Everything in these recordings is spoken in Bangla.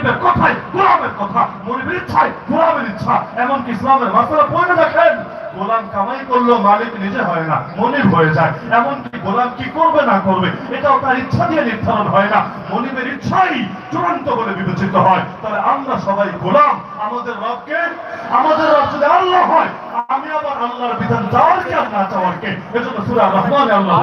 মনিবের কথায় গোলামের কথা, মনিবের ইচ্ছায় গোলামের ইচ্ছা। এমনকি ইসলামের মাসালা পড়ে দেখেন, গোলাম কামাই করলেও মালিক নিজে হয় না, মনিব হয়ে যায়। এমনকি গোলাম কি করবে, না করবে, এটাও তার ইচ্ছা দিয়ে নির্ধারণ হয় না। মনিবের ইচ্ছাই চূড়ান্ত বলে বিবেচিত হয়। তাহলে আমরা সবাই গোলাম, আমাদের রবকে, আমাদের রব যদি আমি আবার আল্লাহর বিধান চাওয়ার কি আর চাওয়ার কে এজন্য সূরা রহমানে আল্লাহ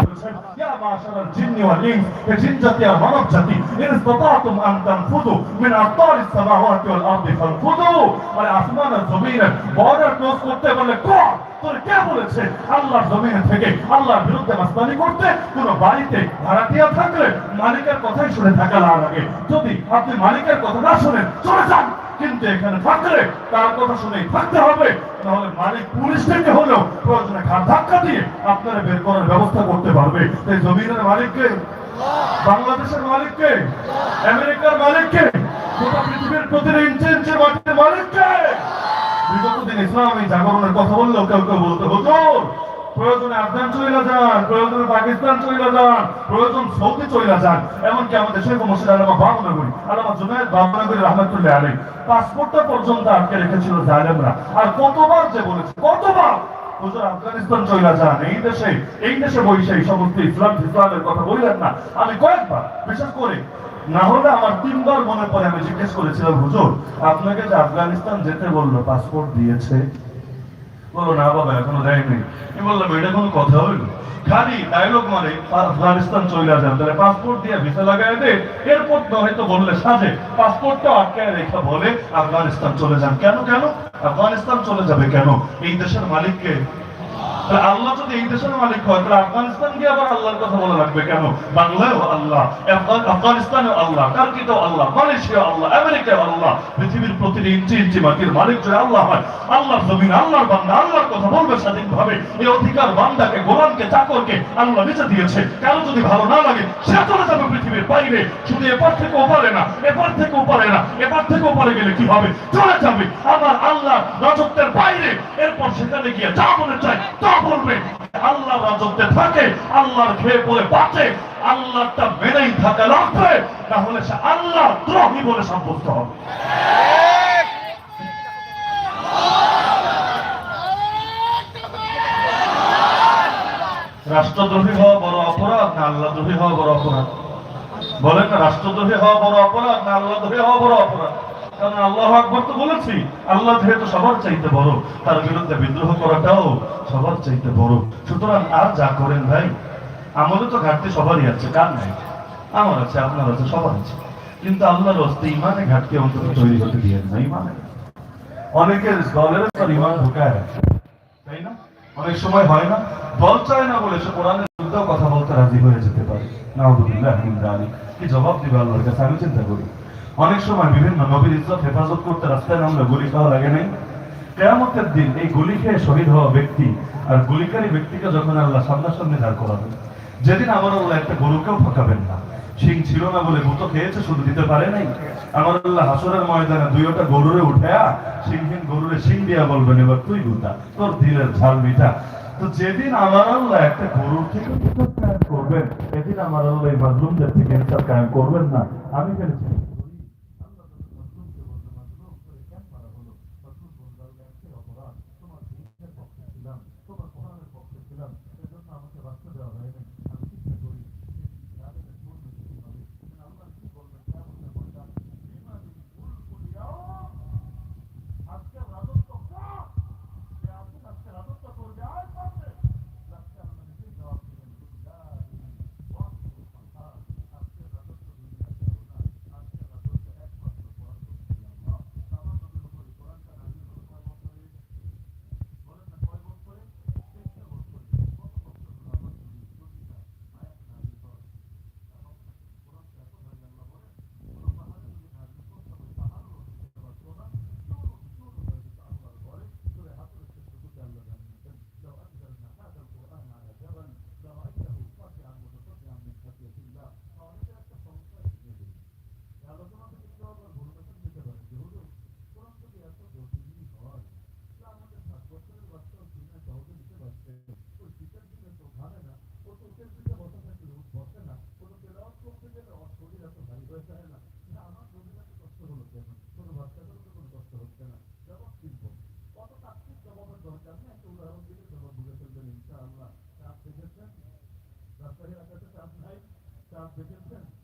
বিরুদ্ধে করতে? কোন বাড়িতে থাকলে মালিকের কথাই শুনে থাকা লাগে। যদি আপনি মালিকের কথা না শুনেন, চলে যান। কিন্তু এখানে থাকলে তার কথা শুনেই থাকতে হবে। তাহলে মালিক পুলিশ থেকে হলেও প্রয়োজনে ঘাট ধাক্কা দিয়ে আপনারা বের করার ব্যবস্থা করতে পারবে। এই জমিনের মালিককে, বাংলাদেশের মালিককে, আমেরিকার মালিককে, গোটা পৃথিবীর প্রতিটি ইঞ্চি ইঞ্চি মাটির মালিককে। বিগত দিন ইসলামী জাগরণের কথা বললেও কেউ কেউ বলতে, হুজুর প্রয়োজনে আফগান চলে যান, প্রয়োজনে পাকিস্তান চলে যান, প্রয়োজন সৌদি চলে যান, এমনকি আমাদের শেখ মসজিদ আলামা বামনগরী আলামা জুনায়দ বামনগরী রহমতুল্লাহ আলী পাসপোর্টটা পর্যন্ত আটকে রেখেছিল জালেমরা। আর কতবার যে বলেছে, কতবার? আফগানিস্তান চলে যান, এই দেশে এই দেশে বসে এই সমস্ত ইসলাম ইসলামের কথা বললেন না। আমি কয়েকবার, বিশেষ করে, না হলে আমার তিনবার মনে পড়ে আমি জিজ্ঞেস করেছিলাম, হুজুর, আপনাকে যে আফগানিস্তান যেতে বলল, পাসপোর্ট দিয়েছে? বলল না, বাবা, এখনও দেয়নি। আমি বললাম, এটা কোনো কথা হইল খালি ডায়লগ মারে আফগানিস্তান চলে যান। তাহলে পাসপোর্ট দিয়ে ভিসা লাগাই দে, এরপর হয়তো বললে সাজে। পাসপোর্টটা আটকায় রেখা বলে, আফগানিস্তান চলে যান। কেন কেন? আফগানিস্তান চলে যাবে কেন? এই দেশের মালিককে আল্লাহ যদি এই দেশের মালিক হয়, তাহলে আফগানিস্তান গিয়ে আবার আল্লাহর কথা বলা লাগবে কেন? বাংলায়ও আল্লাহ আফগানিস্তানেও আল্লাহ টার্কিতেও আল্লাহ মালয়েশিয়া আল্লাহ আমেরিকায় আল্লাহ, পৃথিবীর প্রতিটি ইঞ্চি ইঞ্চি মাটির মালিক যদি আল্লাহ হয়, আল্লাহর জমিন, আল্লাহর বান্দা, আল্লাহর কথা বলবে স্বাধীনভাবে। এই অধিকার বান্দাকে, গোলামকে, চাকরকে আল্লাহ নিচে দিয়েছে। কারও যদি ভালো না লাগে, সে চলে যাবে পৃথিবীর বাইরে। শুধু এপার থেকে ওপারে না, এপার থেকে ওপারে না, এপার থেকে ওপারে গেলে কি হবে? চলে যাবে। আবার আল্লাহ রাজত্বের বাইরে এরপর সেখানে গিয়ে যা মনে চায় তা বলবে। আল্লাহ রাজত্বে থাকে, আল্লাহর খেয়ে বাঁচে আল্লাহটা মেনেই থাকা লাগবে সে আল্লাহ দ্রোহী বলে সাব্যস্ত হবে। রাষ্ট্রদ্রোহী হওয়া বড় অপরাধ না আল্লাহ দ্রোহী হওয়া বড় অপরাধ? বলেন রাষ্ট্রদ্রোহী হওয়া বড় অপরাধ না আল্লাহ দ্রোহী হওয়া বড় অপরাধ? কারণ আল্লাহ আকবর তো বলেছি আল্লাহ যেহেতু সবার চাইতে বড়। তার বিরুদ্ধে বিদ্রোহ করাটাও সবার চাইতে বড়। সুতরাং আর যা করেন ভাই আমাদের তো ঘাটতি সবারই আছে। কার নাই? আমার আছে, আপনার আছে, সবার আছে। কিন্তু আল্লাহর হস্তে ইমানে ঘাটতি অন্তত তৈরি হতে দিয়ে না ইমানে অনেকের দলের পর ইমান ঢুকায় তাই না? অনেক সময় হয় না, দল চায় না বলে সে কোরআনের বিরুদ্ধেও কথা বলতে রাজি হয়ে যেতে পারে। যালিক। কি জবাব দিবে আল্লাহর কাছে? আমি চিন্তা করি। অনেক সময় বিভিন্ন নবীর ইজ্জত হেফাজত করতে রাস্তায় নামলে গুলি খাওয়া লাগে নাই? কেয়ামতের দিন এই গুলি খেয়ে শহীদ হওয়া ব্যক্তি আর গুলিকারী ব্যক্তিকে যখন আল্লাহ সামনাসামনি দাঁড় করাবেন, যেদিন আমার আল্লাহ একটা গরুকেও ফাঁকাবেন না। সিং ছিল না বলে গুতো খেয়েছে, শুধু দিতে পারে নাই। আমার আল্লাহ হাসরের ময়দানে দুইটা গরুরে উঠেয়া সিংহীন গরুরে সিং দিয়া বলবেন, এবার তুই গুতা তোর দিলের ঝাল মিঠা। তো যেদিন আমার আল্লাহ একটা গরুর থেকে করবেন এদিন আমার আল্লাহ এই মাজলুমদের থেকে কায়েম করবেন না। আমি ফেলেছি। South Virginia Tech.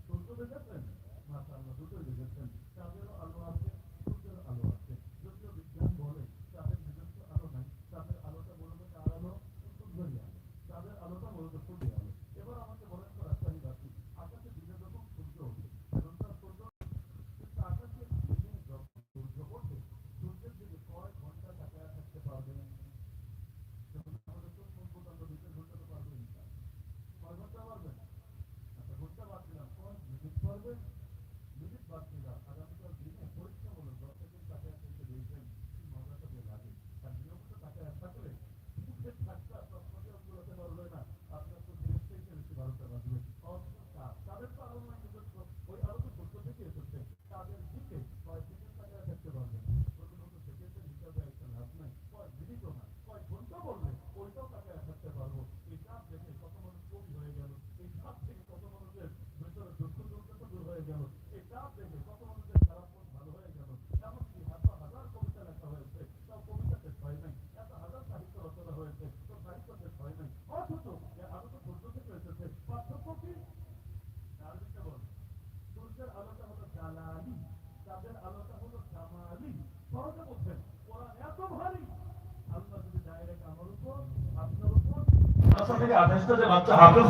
থেকে যে বাচ্চা হাফেজ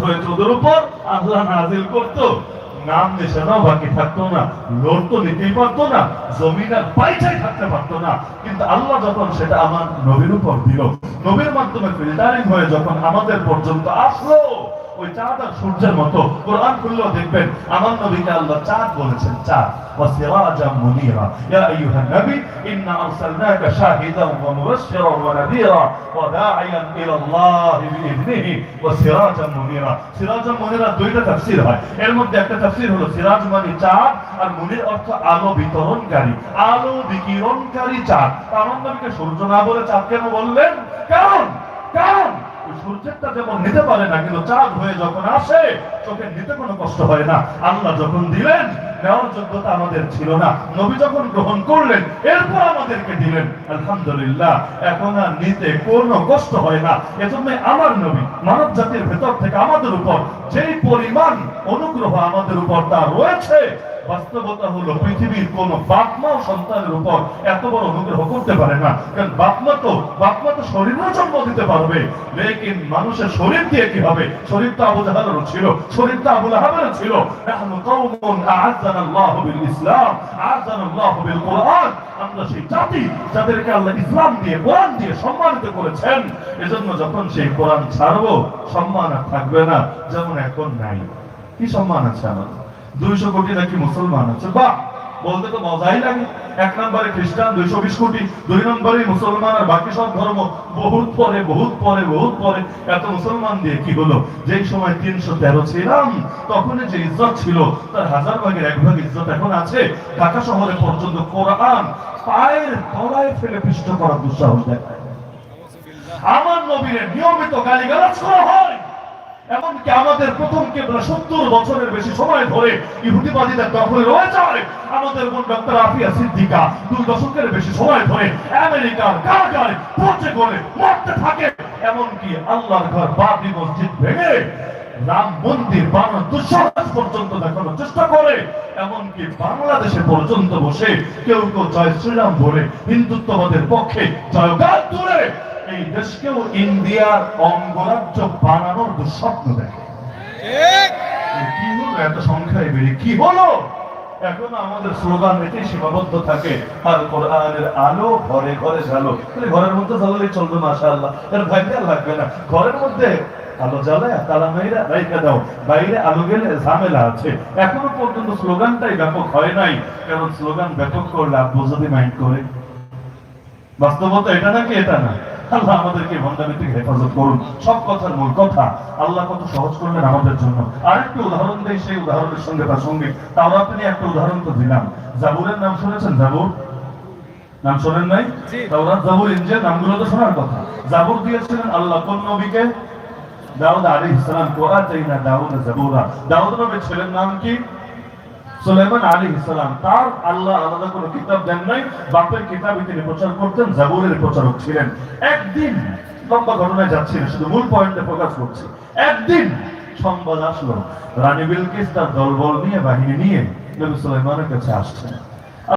উপর আল্লাহ নাজিল নাম নিশানাও বাকি থাকতো না লোন তো নিতেই পারতো না, জমিনের পাইচাই থাকতে পারতো না। কিন্তু আল্লাহ যখন সেটা আমার নবীর উপর দিল, নবীর মাধ্যমে ফিল্টারিং হয়ে যখন আমাদের পর্যন্ত আসলো ওই চাঁদ আর সূর্যের মতো কোরআন খুললেও দেখবেন আমার নবীকে আল্লাহ চাঁদ বলেছেন চাঁদ وسراجا منيرا يا ايها النبي انا ارسلناك شاهدا ومبشرا ونذيرا وداعيا الى الله باذنه وسراجا منيرا سراجا منيرا দুইটা তাফসীর হয় এর মধ্যে একটা তাফসীর হলো সিরাজ মানে চাঁদ আর মুনির অর্থ আলো বিতরণকারী আলো বিকিরণকারী চাঁদ আমার নবীকে সূর্য না বলে চাঁদ কেন বললেন কারণ কারণ ওই সূর্যেরটা যেমন নিতে পারে না, কিন্তু চাঁদ হয়ে যখন আসে চোখে নিতে কোনো কষ্ট হয় না। আল্লাহ যখন দিলেন নেওয়ার যোগ্যতা আমাদের ছিল না। নবী যখন গ্রহণ করলেন, এরপর আমাদেরকে দিলেন। আলহামদুলিল্লাহ, এখন আর নিতে কোনো কষ্ট হয় না। এজন্য আমার নবী মানব জাতির ভেতর থেকে আমাদের উপর যেই পরিমাণ অনুগ্রহ আমাদের উপর তা রয়েছে, বাস্তবতা হলো পৃথিবীর কোন বাপমাও সন্তানের উপর এত বড় অনুগ্রহ করতে পারে না। কারণ বাপমা তো বাপমা তো শরীরও জন্ম দিতে পারবে। লেকিন মানুষের শরীর দিয়ে কি হবে? শরীর তো আবু জাহালেরও ছিল, শরীর তো আবু লাহাবেরও ছিল। আ'আজ্জানাল্লাহু বিল ইসলাম আ'আজ্জানাল্লাহু বিল কোরআন। আমরা সেই জাতি যাদেরকে আল্লাহ ইসলাম দিয়ে, কোরআন দিয়ে সম্মানিত করেছেন, এজন্য যখন সেই কোরআন ছাড়বো, সম্মান আর থাকবে না, যেমন এখন নাই। কি সম্মান আছে আমাদের দুইশো কোটি নাকি মুসলমান আছে? বাহ! বলতে তো মজাই লাগে। এক নম্বরে খ্রিস্টান, দুইশো বিশ কোটি। দুই নম্বরে মুসলমান আর বাকি সব ধর্ম। বহুত পরে বহুত পরে বহুত পরে। এত মুসলমান দিয়ে কি হলো? যেই সময় তিনশো তেরো ছিলাম তখন যে ইজ্জত ছিল, তার হাজার ভাগের এক ভাগ ইজ্জত এখন আছে। ঢাকা শহরে পর্যন্ত কোরআন পায়ের তলায় ফেলে পৃষ্ঠ করার দুঃসাহস দেখায়। আমার নবীর নিয়মিত গালিগালাজ করা হয়। এমনকি আমাদের প্রথম সত্তর বছরের বেশি সময় ধরে ইহুদিবাদীদের দখলে রয়ে যায় আমাদের বোন ডক্টর আফিয়া সিদ্দিকা দুই দশকের বেশি সময় ধরে আমেরিকার কারাগারে পচে করে মরতে থাকে। এমনকি আল্লাহর ঘর বাবরি মসজিদ ভেঙে রাম মন্দির বানানোর দুঃসাহস পর্যন্ত দেখানোর চেষ্টা করে। এমনকি বাংলাদেশে পর্যন্ত বসে কেউ কেউ জয় শ্রীরাম বলে হিন্দুত্ববাদের পক্ষে জয়গান তুলে। এই দেশকেও ইন্ডিয়ার অঙ্গরাজ্য বানানোর দুঃস্বপ্ন দেখে। কি হলো? এত সংখ্যায় বেড়ে। কি হলো? এখন আমাদের স্লোগান এটাই সীমাবদ্ধ থাকে। আর কোরআনের আলো ঘরে ঘরে জ্বালো। ঘরের মধ্যে চলবে মাসা আল্লাহ এর লাগবে না। ঘরের মধ্যে আলো জ্বালায় তালা মেয়েরা রাইখা দাও। বাইরে আলো গেলে ঝামেলা আছে। এখনও পর্যন্ত স্লোগানটাই ব্যাপক হয় নাই। কারণ স্লোগান ব্যাপক করলে আব্বু যদি মাইন্ড করে। বাস্তবতা এটা নাকি এটা না? আল্লাহ আমাদেরকে ভণ্ডামি থেকে হেফাজত করুন। সব কথার মূল কথা আল্লাহ কত সহজ করলেন আমাদের জন্য। আরেকটি উদাহরণ দেই সেই উদাহরণের সঙ্গে প্রাসঙ্গিক তাও আপনি একটা উদাহরণ তো দিলাম। জাবুরের নাম শুনেছেন জাবুর? নাম শোনেন নাই? তাওরাত জাবুর ইঞ্জিল নামগুলো তো শোনার কথা। জাবুর দিয়েছিলেন আল্লাহ কোন নবীকে? দাউদ আলাইহিস সালাম। কোরআন চাইনা দাউদ জাবুরা। দাউদ নবীর ছেলের নাম কি? সুলাইমান আলী ইসলাম তার আল্লাহ আলাদা কোনো কিতাব দেন নাই, বাপের কিতাবই তিনি প্রচার করতেন, জাবুরের প্রচারক ছিলেন। একদিন লম্বা ঘটনায় যাচ্ছি না শুধু মূল পয়েন্টে প্রকাশ করছি। একদিন সংবাদ আসলো, রানী বিলকিস তার দলবল নিয়ে, বাহিনী নিয়ে নবী সুলাইমানের কাছে আসছেন।